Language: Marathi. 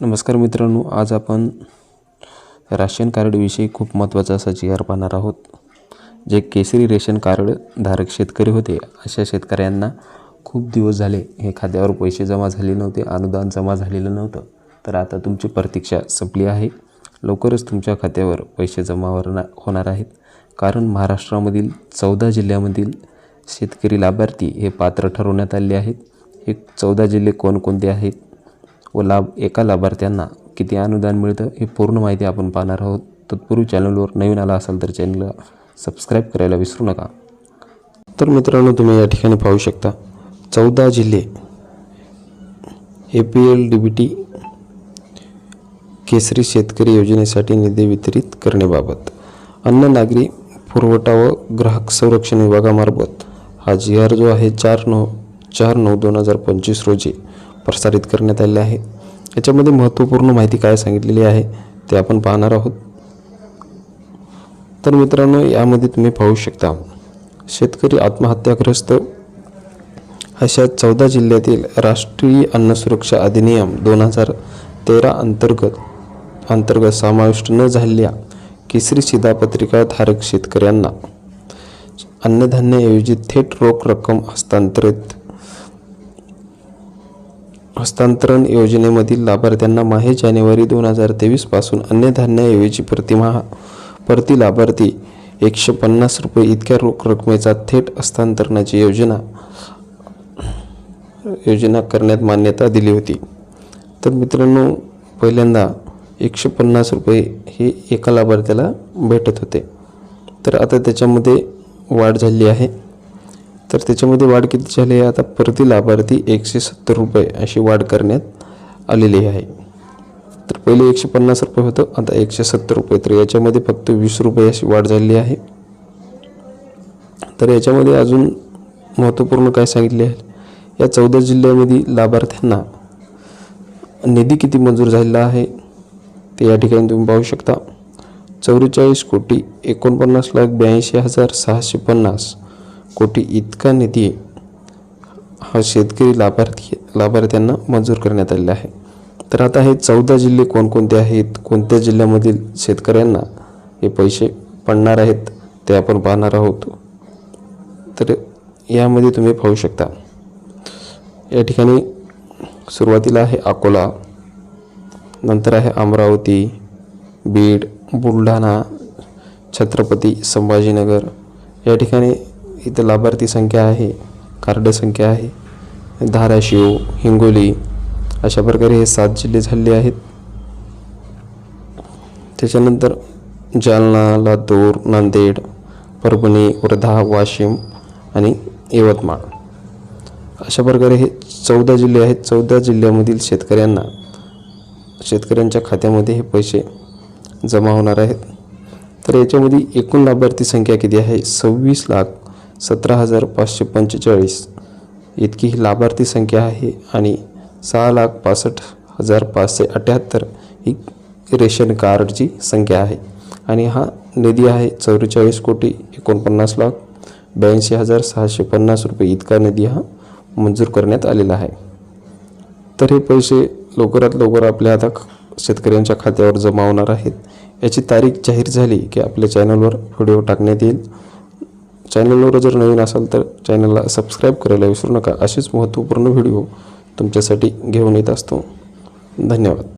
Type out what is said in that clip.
नमस्कार मित्रांनो आज आपण राशन कार्डविषयी खूप महत्त्वाचा असा जी आर पाहणार आहोत जे केसरी रेशन कार्ड धारक शेतकरी होते. अशा शेतकऱ्यांना खूप दिवस झाले हे खात्यावर पैसे जमा झाले नव्हते अनुदान जमा झालेलं नव्हतं. तर आता तुमची प्रतीक्षा संपली आहे. लवकरच तुमच्या खात्यावर पैसे जमा होणार होणार आहेत. कारण महाराष्ट्रामधील चौदा जिल्ह्यामधील शेतकरी लाभार्थी हे पात्र ठरवण्यात आले आहेत. हे चौदा जिल्हे कोणकोणते आहेत? व लाभ एका लाभार्थ्यांना किती अनुदान मिळतं हे पूर्ण माहिती आपण पाहणार आहोत. तत्पूर्वी चॅनलवर नवीन आला असाल तर चॅनलला सबस्क्राईब करायला विसरू नका. तर मित्रांनो तुम्ही या ठिकाणी पाहू शकता चौदा जिल्हे A P L D B T केसरी शेतकरी योजनेसाठी निधी वितरित करण्याबाबत. अन्न नागरी पुरवठा व ग्राहक संरक्षण विभागामार्फत हा जी आर जो आहे चार नऊ चार नऊ दोन हजार पंचवीस रोजी प्रसारित करण्यात आले आहे. याच्यामध्ये महत्त्वपूर्ण माहिती काय सांगितलेली आहे ते आपण पाहणार आहोत. तर मित्रांनो यामध्ये तुम्ही पाहू शकता शेतकरी आत्महत्याग्रस्त अशा चौदा जिल्ह्यातील राष्ट्रीय अन्न सुरक्षा अधिनियम दोन हजार तेरा अंतर्गत अंतर्गत समाविष्ट न झालेल्या केसरी शिधापत्रिका धारक शेतकऱ्यांना अन्नधान्याऐवजी थेट रोख रक्कम हस्तांतरित हस्तांतरण योजनेमधील लाभार्थ्यांना माहे जानेवारी दोन हजार तेवीसपासून अन्नधान्याऐवजी प्रतिमा प्रति लाभार्थी एकशे पन्नास रुपये इतक्या रोख रकमेचा थेट हस्तांतरणाची योजना योजना करण्यात मान्यता दिली होती. तर मित्रांनो पहिल्यांदा एकशे पन्नास रुपये हे एका लाभार्थ्याला भेटत होते. तर आता त्याच्यामध्ये वाढ झाली आहे. तर त्याच्यामध्ये वाढ किती झाली आहे? आता प्रति लाभार्थी एकशे सत्तर रुपये अशी वाढ करण्यात आलेली आहे. तर पहिले एकशे पन्नास रुपये होतं आता एकशे सत्तर रुपये. तर याच्यामध्ये फक्त वीस रुपये अशी वाढ झालेली आहे. तर याच्यामध्ये अजून महत्त्वपूर्ण काय सांगितले आहे? या चौदा जिल्ह्यामध्ये लाभार्थ्यांना निधी किती मंजूर झालेला आहे? ते या ठिकाणी तुम्ही पाहू शकता. चौवेचाळीस कोटी एकोणपन्नास लाख ब्याऐंशी हजार सहाशे पन्नास. कोटी इतका निधी हा शेतकरी लाभार्थी लाभार्थ्यांना मंजूर करण्यात आलेला आहे. तर आता हे चौदा जिल्हे कोणकोणते आहेत? कोणत्या जिल्ह्यामधील शेतकऱ्यांना हे पैसे पडणार आहेत ते आपण पाहणार आहोत. तर यामध्ये तुम्ही पाहू शकता. या ठिकाणी सुरुवातीला आहे अकोला नंतर आहे अमरावती बीड बुलढाणा छत्रपती संभाजीनगर. या ठिकाणी इथं लाभार्थी संख्या आहे कार्ड संख्या आहे धाराशिव हिंगोली अशा प्रकारे हे सात जिल्हे झालेले आहेत. त्याच्यानंतर जालना लातूर नांदेड परभणी वर्धा वाशिम आणि यवतमाळ. अशा प्रकारे हे चौदा जिल्हे आहेत. चौदा जिल्ह्यामधील शेतकऱ्यांना शेतकऱ्यांच्या खात्यामध्ये हे पैसे जमा होणार आहेत. तर याच्यामध्ये एकूण लाभार्थी संख्या किती आहे? सव्वीस लाख सतरा हजार पाचशे पंचेचाळीस. इतकी ही लाभार्थी संख्या आहे आणि सहा लाख पासष्ट हजार पाचशे अठ्याहत्तर ही रेशन कार्डची संख्या आहे. आणि हा निधी आहे चौवेचाळीस कोटी एकोणपन्नास लाख ब्याऐंशी हजार सहाशे पन्नास रुपये इतका निधी हा मंजूर करण्यात आलेला आहे. तर हे पैसे लवकरात लवकर आपल्या आता शेतकऱ्यांच्या खात्यावर जमा होणार आहेत. याची तारीख जाहीर झाली की आपल्या चॅनलवर व्हिडिओ टाकण्यात येईल. चॅनलवर जर नवीन असाल तर चॅनलला सबस्क्राईब करायला विसरू नका. असेच महत्त्वपूर्ण व्हिडिओ तुमच्यासाठी घेऊन येत असतो. धन्यवाद.